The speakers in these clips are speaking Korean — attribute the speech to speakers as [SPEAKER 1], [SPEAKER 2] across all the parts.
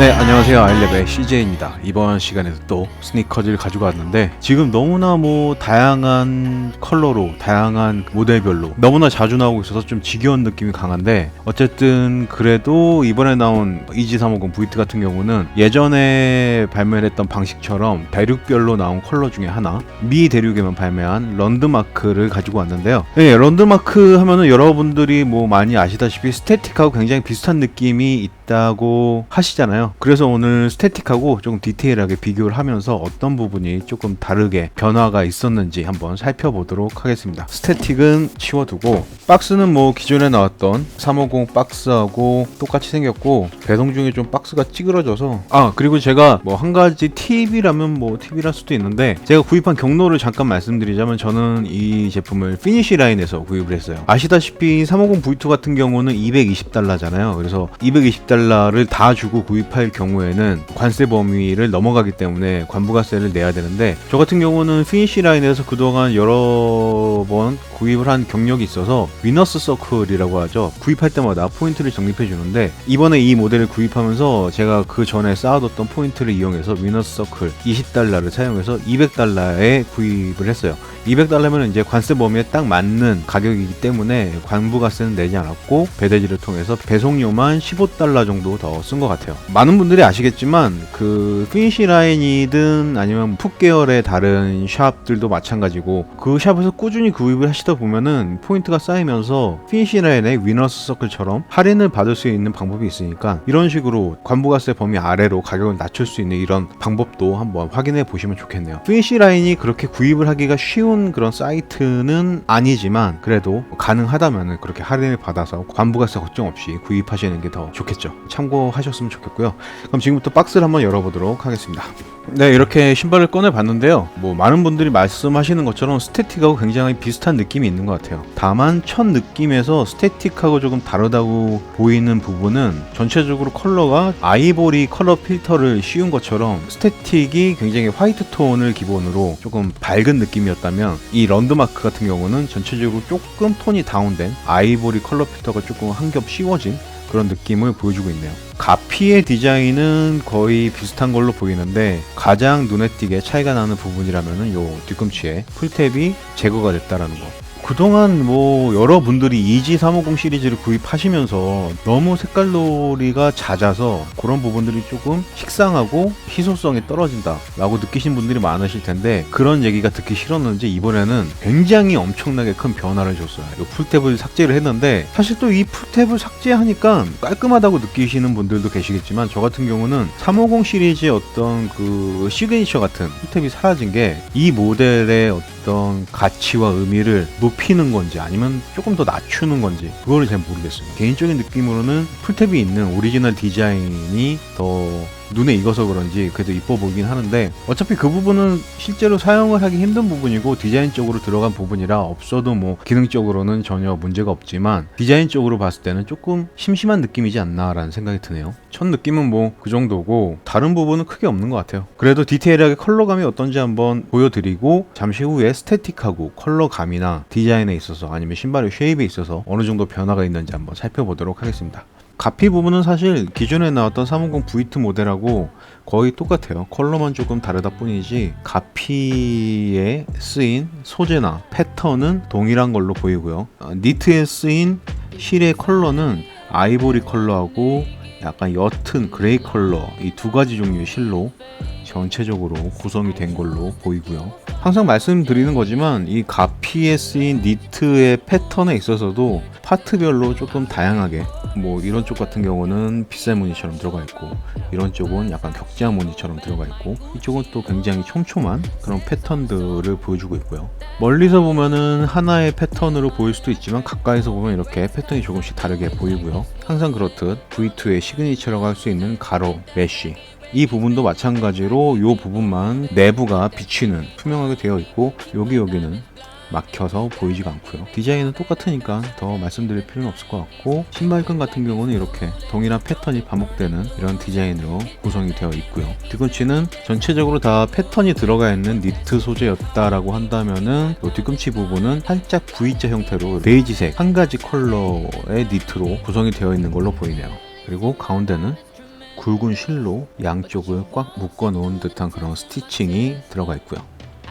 [SPEAKER 1] 네 안녕하세요. 아일랩의 CJ입니다. 이번 시간에도 또 스니커즈를 가지고 왔는데 지금 너무나 뭐 다양한 컬러로 다양한 모델별로 너무나 자주 나오고 있어서 좀 지겨운 느낌이 강한데 어쨌든 그래도 이번에 나온 EG350 VT 같은 경우는 예전에 발매했던 방식처럼 대륙별로 나온 컬러 중에 하나 미 대륙에만 발매한 런드마크를 가지고 왔는데요. 네, 런드마크 하면은 여러분들이 뭐 많이 아시다시피 스태틱하고 굉장히 비슷한 느낌이 있다 고 하시잖아요 그래서 오늘 스태틱하고 좀 디테일하게 비교를 하면서 어떤 부분이 조금 다르게 변화가 있었는지 한번 살펴보도록 하겠습니다. 스태틱은 치워두고 박스는 뭐 기존에 나왔던 350 박스하고 똑같이 생겼고 배송 중에 좀 박스가 찌그러져서 아 그리고 제가 뭐 한 가지 팁이라면 뭐 팁이랄 수도 있는데 제가 구입한 경로를 잠깐 말씀드리자면 저는 이 제품을 피니시 라인에서 구입을 했어요. 아시다시피 350 V2 같은 경우는 220달러잖아요. 그래서 220달러 를 다 주고 구입할 경우에는 관세 범위를 넘어가기 때문에 관부가세를 내야 되는데 저 같은 경우는 피니시 라인에서 그동안 여러 번 구입을 한 경력이 있어서 위너스 서클이라고 하죠. 구입할 때마다 포인트를 적립해 주는데 이번에 이 모델을 구입하면서 제가 그 전에 쌓아뒀던 포인트를 이용해서 위너스 서클 20달러를 사용해서 200달러에 구입을 했어요. 200달러면 이제 관세 범위에 딱 맞는 가격이기 때문에 관부가세는 내지 않았고 배대지를 통해서 배송료만 15달러 정도 더 쓴 것 같아요. 많은 분들이 아시겠지만 그 피니시 라인이든 아니면 풋 계열의 다른 샵들도 마찬가지고 그 샵에서 꾸준히 구입을 하시다 보면은 포인트가 쌓이면서 피니시 라인의 위너스 서클처럼 할인을 받을 수 있는 방법이 있으니까 이런 식으로 관부가세 범위 아래로 가격을 낮출 수 있는 이런 방법도 한번 확인해 보시면 좋겠네요. 피니시 라인이 그렇게 구입을 하기가 쉬운 그런 사이트는 아니지만 그래도 가능하다면 그렇게 할인을 받아서 관부가세 걱정 없이 구입하시는 게 더 좋겠죠. 참고하셨으면 좋겠고요. 그럼 지금부터 박스를 한번 열어보도록 하겠습니다. 네, 이렇게 신발을 꺼내 봤는데요. 뭐 많은 분들이 말씀하시는 것처럼 스태틱하고 굉장히 비슷한 느낌이 있는 것 같아요. 다만 첫 느낌에서 스태틱하고 조금 다르다고 보이는 부분은 전체적으로 컬러가 아이보리 컬러 필터를 씌운 것처럼 스태틱이 굉장히 화이트 톤을 기본으로 조금 밝은 느낌이었다면 이 런드마크 같은 경우는 전체적으로 조금 톤이 다운된 아이보리 컬러 필터가 조금 한 겹 씌워진 그런 느낌을 보여주고 있네요. 가피의 디자인은 거의 비슷한 걸로 보이는데 가장 눈에 띄게 차이가 나는 부분이라면은 요 뒤꿈치에 풀탭이 제거가 됐다라는 거. 그동안 뭐 여러분들이 EG350 시리즈를 구입하시면서 너무 색깔놀이가 잦아서 그런 부분들이 조금 식상하고 희소성이 떨어진다 라고 느끼신 분들이 많으실 텐데 그런 얘기가 듣기 싫었는지 이번에는 굉장히 엄청나게 큰 변화를 줬어요. 이 풀탭을 삭제를 했는데 사실 또 이 풀탭을 삭제하니까 깔끔하다고 느끼시는 분들도 계시겠지만 저 같은 경우는 350 시리즈의 어떤 그 시그니처 같은 풀탭이 사라진 게 이 모델의 어떤 가치와 의미를 높이 는 건지 아니면 조금 더 낮추는 건지 그거를 잘 모르겠어요. 개인적인 느낌으로는 풀탭이 있는 오리지널 디자인이 더 눈에 익어서 그런지 그래도 이뻐 보이긴 하는데 어차피 그 부분은 실제로 사용을 하기 힘든 부분이고 디자인적으로 들어간 부분이라 없어도 뭐 기능적으로는 전혀 문제가 없지만 디자인적으로 봤을 때는 조금 심심한 느낌이지 않나라는 생각이 드네요. 첫 느낌은 뭐 그 정도고 다른 부분은 크게 없는 것 같아요. 그래도 디테일하게 컬러감이 어떤지 한번 보여드리고 잠시 후에 스태틱하고 컬러감이나 디자인에 있어서 아니면 신발의 쉐입에 있어서 어느 정도 변화가 있는지 한번 살펴보도록 하겠습니다. 가피 부분은 사실 기존에 나왔던 350 V2 모델하고 거의 똑같아요. 컬러만 조금 다르다 뿐이지 가피에 쓰인 소재나 패턴은 동일한 걸로 보이고요. 어, 니트에 쓰인 실의 컬러는 아이보리 컬러하고 약간 옅은 그레이 컬러 이 두 가지 종류의 실로 전체적으로 구성이 된 걸로 보이고요. 항상 말씀드리는 거지만 이 가피에 쓰인 니트의 패턴에 있어서도 파트별로 조금 다양하게 뭐 이런 쪽 같은 경우는 빗살 무늬처럼 들어가 있고 이런 쪽은 약간 격자 무늬처럼 들어가 있고 이쪽은 또 굉장히 촘촘한 그런 패턴들을 보여주고 있고요. 멀리서 보면은 하나의 패턴으로 보일 수도 있지만 가까이서 보면 이렇게 패턴이 조금씩 다르게 보이고요. 항상 그렇듯 V2의 시그니처라고 할 수 있는 가로, 메쉬 이 부분도 마찬가지로 이 부분만 내부가 비치는 투명하게 되어 있고 여기 여기는 막혀서 보이지가 않고요. 디자인은 똑같으니까 더 말씀드릴 필요는 없을 것 같고 신발끈 같은 경우는 이렇게 동일한 패턴이 반복되는 이런 디자인으로 구성이 되어 있고요. 뒤꿈치는 전체적으로 다 패턴이 들어가 있는 니트 소재였다라고 한다면은 이 뒤꿈치 부분은 살짝 V자 형태로 베이지색 한 가지 컬러의 니트로 구성이 되어 있는 걸로 보이네요. 그리고 가운데는 굵은 실로 양쪽을 꽉 묶어 놓은 듯한 그런 스티칭이 들어가 있고요.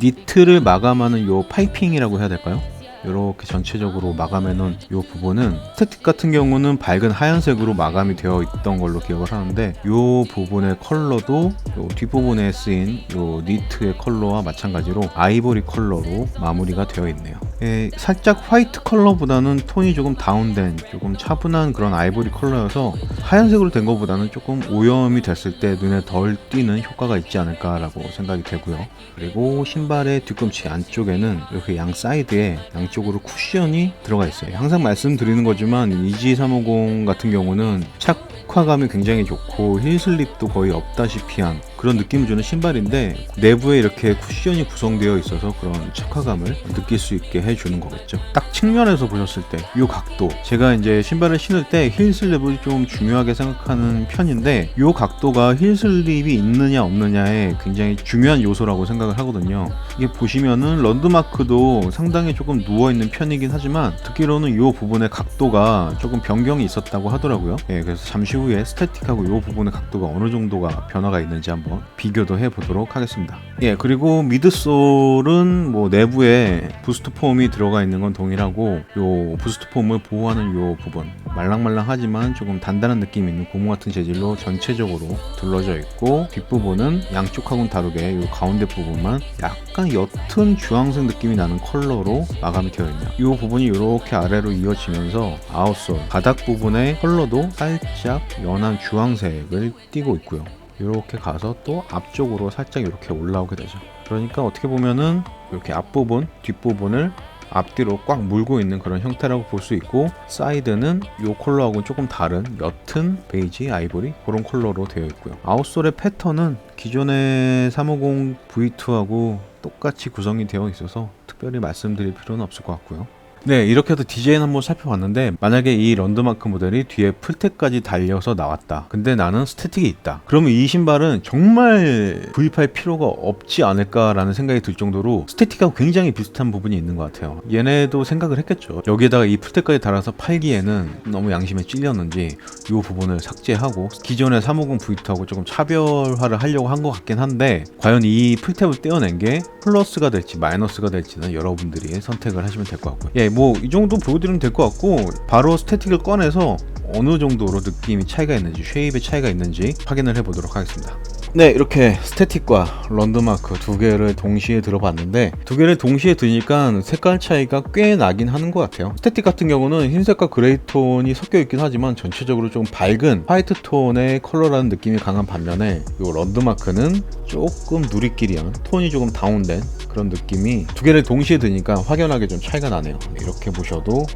[SPEAKER 1] 니트를 마감하는 요 파이핑이라고 해야 될까요? 이렇게 전체적으로 마감해 놓은 이 부분은 스태틱 같은 경우는 밝은 하얀색으로 마감이 되어 있던 걸로 기억을 하는데 이 부분의 컬러도 요 뒷부분에 쓰인 이 니트의 컬러와 마찬가지로 아이보리 컬러로 마무리가 되어 있네요. 예, 살짝 화이트 컬러보다는 톤이 조금 다운된 조금 차분한 그런 아이보리 컬러여서 하얀색으로 된 것보다는 조금 오염이 됐을 때 눈에 덜 띄는 효과가 있지 않을까라고 생각이 되고요. 그리고 신발의 뒤꿈치 안쪽에는 이렇게 양 사이드에 양쪽 으로 쿠션이 들어가 있어요. 항상 말씀드리는 거지만 이지350 같은 경우는 착화감이 굉장히 좋고 힐 슬립도 거의 없다시피 한 그런 느낌을 주는 신발인데 내부에 이렇게 쿠션이 구성되어 있어서 그런 착화감을 느낄 수 있게 해주는 거겠죠. 딱 측면에서 보셨을 때 이 각도 제가 이제 신발을 신을 때 힐 슬립을 좀 중요하게 생각하는 편인데 이 각도가 힐 슬립이 있느냐 없느냐에 굉장히 중요한 요소라고 생각을 하거든요. 이게 보시면은 런드마크도 상당히 조금 누워 있는 편이긴 하지만 듣기로는 이 부분의 각도가 조금 변경이 있었다고 하더라고요. 예, 그래서 잠시 후에 스태틱하고 이 부분의 각도가 어느 정도가 변화가 있는지 한번 비교도 해보도록 하겠습니다. 예, 그리고 미드솔은 뭐 내부에 부스트 폼이 들어가 있는 건 동일하고 요 부스트 폼을 보호하는 요 부분 말랑말랑하지만 조금 단단한 느낌이 있는 고무 같은 재질로 전체적으로 둘러져 있고 뒷부분은 양쪽하고는 다르게 요 가운데 부분만 약간 옅은 주황색 느낌이 나는 컬러로 마감이 되어 있네요. 이 부분이 이렇게 아래로 이어지면서 아웃솔 바닥 부분의 컬러도 살짝 연한 주황색을 띠고 있고요. 이렇게 가서 또 앞쪽으로 살짝 이렇게 올라오게 되죠. 그러니까 어떻게 보면은 이렇게 앞부분, 뒷부분을 앞뒤로 꽉 물고 있는 그런 형태라고 볼 수 있고 사이드는 이 컬러하고는 조금 다른 옅은 베이지 아이보리 그런 컬러로 되어 있고요 아웃솔의 패턴은 기존의 350 V2하고 똑같이 구성이 되어 있어서 특별히 말씀드릴 필요는 없을 것 같고요 네, 이렇게 해서 디자인 한번 살펴봤는데 만약에 이 런드마크 모델이 뒤에 풀테까지 달려서 나왔다. 근데 나는 스태틱이 있다. 그러면 이 신발은 정말 구입할 필요가 없지 않을까라는 생각이 들 정도로 스태틱하고 굉장히 비슷한 부분이 있는 것 같아요. 얘네도 생각을 했겠죠. 여기에다가 이 풀테까지 달아서 팔기에는 너무 양심에 찔렸는지 이 부분을 삭제하고 기존의 350 V2하고 조금 차별화를 하려고 한 것 같긴 한데 과연 이 풀탭을 떼어낸 게 플러스가 될지 마이너스가 될지는 여러분들이 선택을 하시면 될 것 같고요. 예, 뭐 이 정도 보여드리면 될 것 같고 바로 스태틱을 꺼내서 어느 정도로 느낌이 차이가 있는지 쉐입의 차이가 있는지 확인을 해보도록 하겠습니다. 네, 이렇게 스태틱과 런드마크 두 개를 동시에 들어봤는데 두 개를 동시에 드니까 색깔 차이가 꽤 나긴 하는 것 같아요. 스태틱 같은 경우는 흰색과 그레이 톤이 섞여 있긴 하지만 전체적으로 좀 밝은 화이트 톤의 컬러라는 느낌이 강한 반면에 이 런드마크는 조금 누리끼리한 톤이 조금 다운된 그런 느낌이 두 개를 동시에 드니까 확연하게 좀 차이가 나네요. 이렇게 보셔도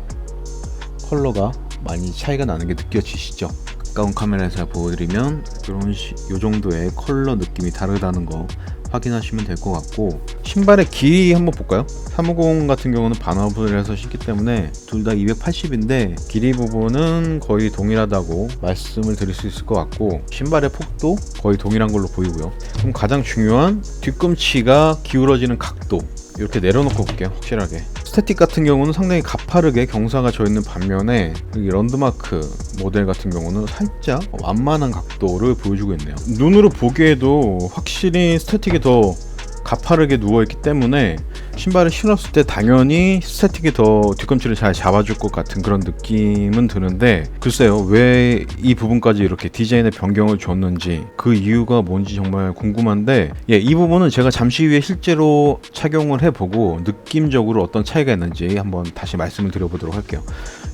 [SPEAKER 1] 컬러가 많이 차이가 나는 게 느껴지시죠? 가까운 카메라에서 보여드리면 이런 시, 요 정도의 컬러 느낌이 다르다는 거 확인하시면 될 것 같고 신발의 길이 한번 볼까요? 350 같은 경우는 반업을 해서 신기 때문에 둘 다 280인데 길이 부분은 거의 동일하다고 말씀을 드릴 수 있을 것 같고 신발의 폭도 거의 동일한 걸로 보이고요 그럼 가장 중요한 뒤꿈치가 기울어지는 각도 이렇게 내려놓고 볼게요 확실하게 스태틱 같은 경우는 상당히 가파르게 경사가 져 있는 반면에 이 런드마크 모델 같은 경우는 살짝 완만한 각도를 보여주고 있네요. 눈으로 보기에도 확실히 스태틱이 더 가파르게 누워있기 때문에 신발을 신었을 때 당연히 스태틱이 더 뒤꿈치를 잘 잡아줄 것 같은 그런 느낌은 드는데 글쎄요 왜 이 부분까지 이렇게 디자인의 변경을 줬는지 그 이유가 뭔지 정말 궁금한데 예, 이 부분은 제가 잠시 후에 실제로 착용을 해보고 느낌적으로 어떤 차이가 있는지 한번 다시 말씀을 드려보도록 할게요.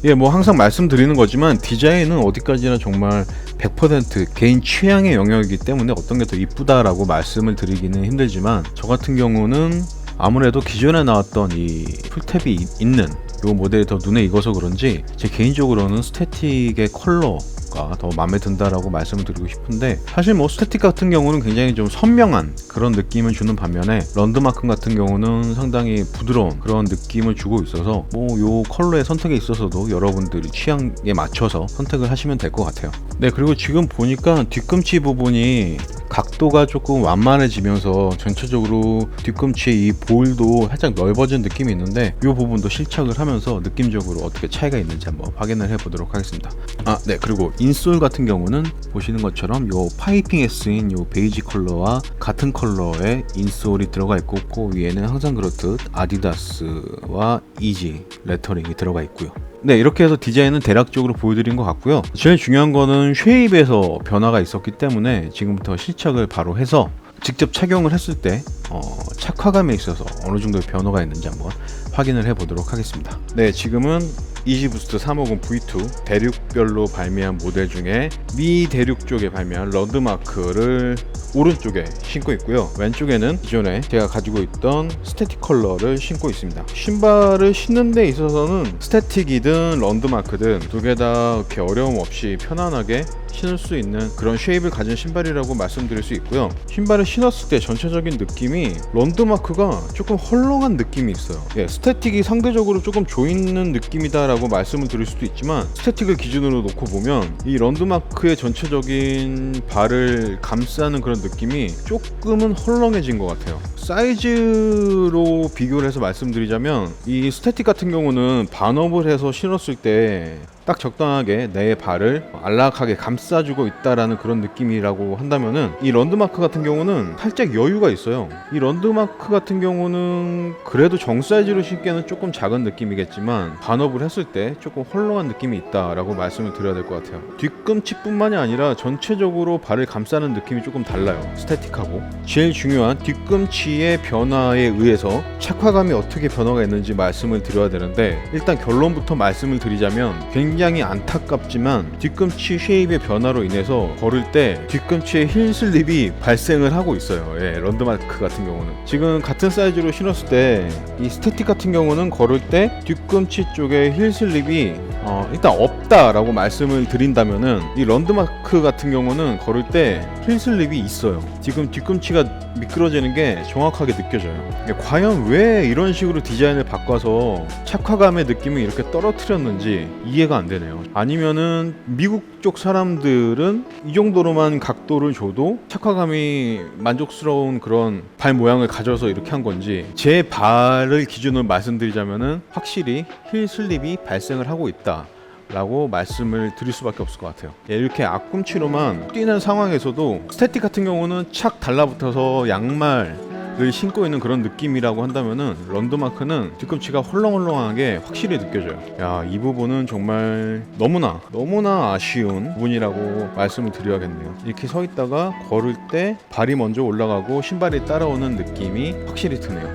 [SPEAKER 1] 예, 뭐 항상 말씀드리는 거지만 디자인은 어디까지나 정말 100% 개인 취향의 영역이기 때문에 어떤 게 더 이쁘다라고 말씀을 드리기는 힘들지만 저 같은 경우는 아무래도 기존에 나왔던 이 풀탭이 있는 이 모델이 더 눈에 익어서 그런지 제 개인적으로는 스태틱의 컬러 가더 마음에 든다라고 말씀을 드리고 싶은데 사실 뭐 스태틱 같은 경우는 굉장히 좀 선명한 그런 느낌을 주는 반면에 런드마크 같은 경우는 상당히 부드러운 그런 느낌을 주고 있어서 뭐 요 컬러의 선택에 있어서도 여러분들이 취향에 맞춰서 선택을 하시면 될 것 같아요. 네 그리고 지금 보니까 뒤꿈치 부분이 각도가 조금 완만해지면서 전체적으로 뒤꿈치의 이 볼도 살짝 넓어진 느낌이 있는데 이 부분도 실착을 하면서 느낌적으로 어떻게 차이가 있는지 한번 확인을 해보도록 하겠습니다. 아, 네. 그리고 인솔 같은 경우는 보시는 것처럼 요 파이핑에 쓰인 요 베이지 컬러와 같은 컬러의 인솔이 들어가 있고 그 위에는 항상 그렇듯 아디다스와 이지 레터링이 들어가 있고요. 네, 이렇게 해서 디자인은 대략적으로 보여드린 것 같고요. 제일 중요한 거는 쉐입에서 변화가 있었기 때문에 지금부터 실착을 바로 해서 직접 착용을 했을 때 어, 착화감에 있어서 어느 정도의 변화가 있는지 한번 확인을 해 보도록 하겠습니다. 네, 지금은 이지부스트 350 V2 대륙별로 발매한 모델 중에 미 대륙 쪽에 발매한 런드마크를 오른쪽에 신고 있고요. 왼쪽에는 기존에 제가 가지고 있던 스태틱 컬러를 신고 있습니다. 신발을 신는 데 있어서는 스태틱이든 런드마크든 두 개 다 이렇게 어려움 없이 편안하게 신을 수 있는 그런 쉐입을 가진 신발이라고 말씀드릴 수 있고요. 신발을 신었을 때 전체적인 느낌이 런드마크가 조금 헐렁한 느낌이 있어요. 예, 스태틱이 상대적으로 조금 조이는 느낌이다 라고 말씀을 드릴 수도 있지만 스태틱을 기준으로 놓고 보면 이 런드마크의 전체적인 발을 감싸는 그런 느낌이 조금은 헐렁해진 것 같아요. 사이즈로 비교를 해서 말씀드리자면 이 스태틱 같은 경우는 반업을 해서 신었을 때 딱 적당하게 내 발을 안락하게 감싸주고 있다라는 그런 느낌이라고 한다면은 이 런드마크 같은 경우는 살짝 여유가 있어요. 이 런드마크 같은 경우는 그래도 정 사이즈로 신기에는 조금 작은 느낌이겠지만 반업을 했을 때 조금 헐렁한 느낌이 있다라고 말씀을 드려야 될 것 같아요. 뒤꿈치뿐만이 아니라 전체적으로 발을 감싸는 느낌이 조금 달라요. 스태틱하고 제일 중요한 뒤꿈치의 변화에 의해서 착화감이 어떻게 변화가 있는지 말씀을 드려야 되는데 일단 결론부터 말씀을 드리자면 굉장히 안타깝지만 뒤꿈치 쉐입의 변화로 인해서 걸을 때 뒤꿈치에 힐 슬립이 발생을 하고 있어요. 예, 런드마크 같은 경우는 지금 같은 사이즈로 신었을 때 이 스태틱 같은 경우는 걸을 때 뒤꿈치 쪽에 힐 슬립이 어, 일단 없다라고 말씀을 드린다면은 이 런드마크 같은 경우는 걸을 때 힐 슬립이 있어요. 지금 뒤꿈치가 미끄러지는 게 정확하게 느껴져요. 예, 과연 왜 이런 식으로 디자인을 바꿔서 착화감의 느낌을 이렇게 떨어뜨렸는지 이해가 안 되네요. 아니면은 미국 쪽 사람들은 이 정도로만 각도를 줘도 착화감이 만족스러운 그런 발 모양을 가져서 이렇게 한 건지 제 발을 기준으로 말씀드리자면은 확실히 힐 슬립이 발생을 하고 있다. 라고 말씀을 드릴 수밖에 없을 것 같아요. 예, 이렇게 앞꿈치로만 뛰는 상황에서도 스태틱 같은 경우는 착 달라붙어서 양말 을 신고 있는 그런 느낌이라고 한다면은 런드마크는 뒤꿈치가 헐렁헐렁하게 확실히 느껴져요. 야, 이 부분은 정말 너무나 너무나 아쉬운 부분이라고 말씀을 드려야겠네요. 이렇게 서 있다가 걸을 때 발이 먼저 올라가고 신발이 따라오는 느낌이 확실히 드네요.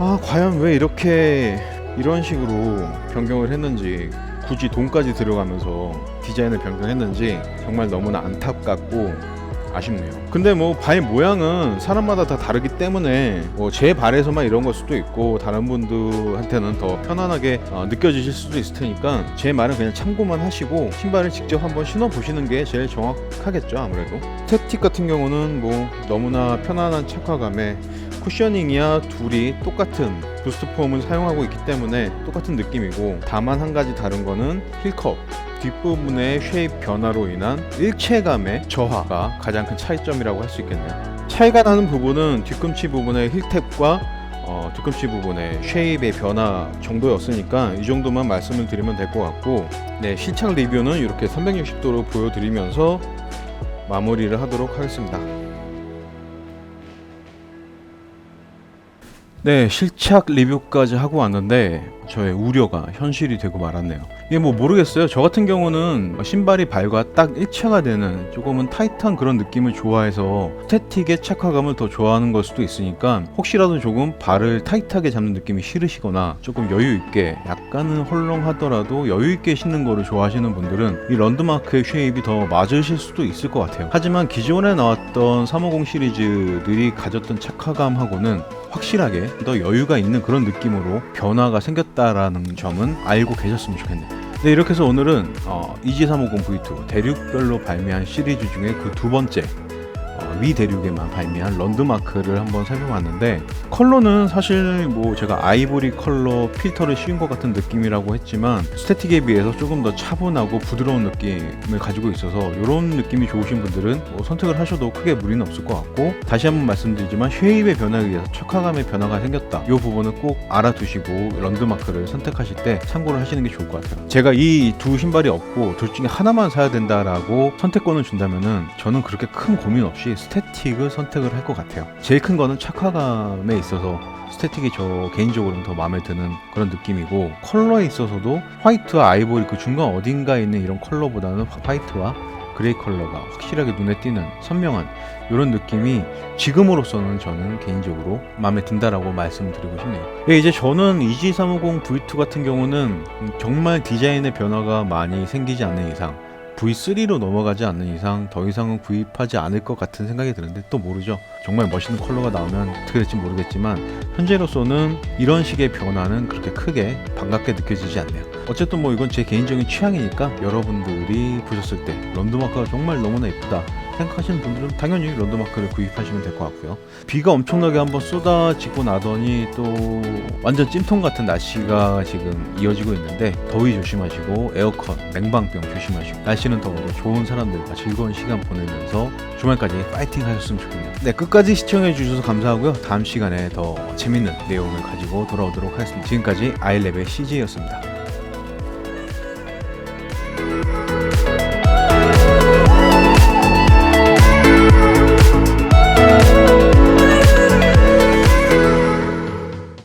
[SPEAKER 1] 아, 과연 왜 이렇게 이런 식으로 변경을 했는지 굳이 돈까지 들어가면서 디자인을 변경했는지 정말 너무나 안타깝고 아쉽네요. 근데 뭐 발 모양은 사람마다 다 다르기 때문에 뭐 제 발에서만 이런 걸 수도 있고 다른 분들한테는 더 편안하게 어, 느껴지실 수도 있을 테니까 제 말은 그냥 참고만 하시고 신발을 직접 한번 신어 보시는 게 제일 정확하겠죠 아무래도. 스태틱 같은 경우는 뭐 너무나 편안한 착화감에 쿠셔닝이야 둘이 똑같은 부스트 폼을 사용하고 있기 때문에 똑같은 느낌이고 다만 한 가지 다른 거는 힐컵 뒷부분의 쉐입 변화로 인한 일체감의 저하가 가장 큰 차이점이라고 할 수 있겠네요. 차이가 나는 부분은 뒤꿈치 부분의 힐탭과 어, 뒤꿈치 부분의 쉐입의 변화 정도였으니까 이 정도만 말씀을 드리면 될 것 같고 네 실착 리뷰는 이렇게 360도로 보여드리면서 마무리를 하도록 하겠습니다. 네, 실착 리뷰까지 하고 왔는데 저의 우려가 현실이 되고 말았네요. 이게 뭐 모르겠어요. 저 같은 경우는 신발이 발과 딱 일체가 되는 조금은 타이트한 그런 느낌을 좋아해서 스태틱의 착화감을 더 좋아하는 걸 수도 있으니까 혹시라도 조금 발을 타이트하게 잡는 느낌이 싫으시거나 조금 여유 있게 약간은 헐렁하더라도 여유 있게 신는 거를 좋아하시는 분들은 이 런드마크의 쉐입이 더 맞으실 수도 있을 것 같아요. 하지만 기존에 나왔던 350 시리즈들이 가졌던 착화감하고는 확실하게 더 여유가 있는 그런 느낌으로 변화가 생겼다라는 점은 알고 계셨으면 좋겠네요. 네, 이렇게 해서 오늘은 어, EG350 V2 대륙별로 발매한 시리즈 중에 그 두 번째 어, 미 대륙에만 발매한 런드마크를 한번 살펴봤는데 컬러는 사실 뭐 제가 아이보리 컬러 필터를 씌운 것 같은 느낌이라고 했지만 스태틱에 비해서 조금 더 차분하고 부드러운 느낌을 가지고 있어서 이런 느낌이 좋으신 분들은 뭐 선택을 하셔도 크게 무리는 없을 것 같고 다시 한번 말씀드리지만 쉐입의 변화에 의해서 척화감의 변화가 생겼다. 이 부분은 꼭 알아두시고 런드마크를 선택하실 때 참고를 하시는 게 좋을 것 같아요. 제가 이 두 신발이 없고 둘 중에 하나만 사야 된다라고 선택권을 준다면은 저는 그렇게 큰 고민 없이 스태틱을 선택을 할 것 같아요 제일 큰 거는 착화감에 있어서 스태틱이 저 개인적으로는 더 마음에 드는 그런 느낌이고 컬러에 있어서도 화이트와 아이보리 그 중간 어딘가에 있는 이런 컬러보다는 화- 화이트와 그레이 컬러가 확실하게 눈에 띄는 선명한 이런 느낌이 지금으로서는 저는 개인적으로 마음에 든다라고 말씀드리고 싶네요. 예, 이제 저는 EG350 V2 같은 경우는 정말 디자인의 변화가 많이 생기지 않는 이상 V3로 넘어가지 않는 이상 더 이상은 구입하지 않을 것 같은 생각이 드는데 또 모르죠. 정말 멋있는 컬러가 나오면 어떻게 될지 모르겠지만 현재로서는 이런 식의 변화는 그렇게 크게 반갑게 느껴지지 않네요. 어쨌든 뭐 이건 제 개인적인 취향이니까 여러분들이 보셨을 때 런드마크가 정말 너무나 예쁘다 생각하시는 분들은 당연히 런드마크를 구입하시면 될 것 같고요. 비가 엄청나게 한번 쏟아지고 나더니 또 완전 찜통 같은 날씨가 지금 이어지고 있는데 더위 조심하시고 에어컨, 냉방병 조심하시고 날씨는 더워도 좋은 사람들과 즐거운 시간 보내면서 주말까지 파이팅 하셨으면 좋겠네요. 네, 끝까지 시청해 주셔서 감사하고요. 다음 시간에 더 재밌는 내용을 가지고 돌아오도록 하겠습니다. 지금까지 아이랩의 CJ였습니다.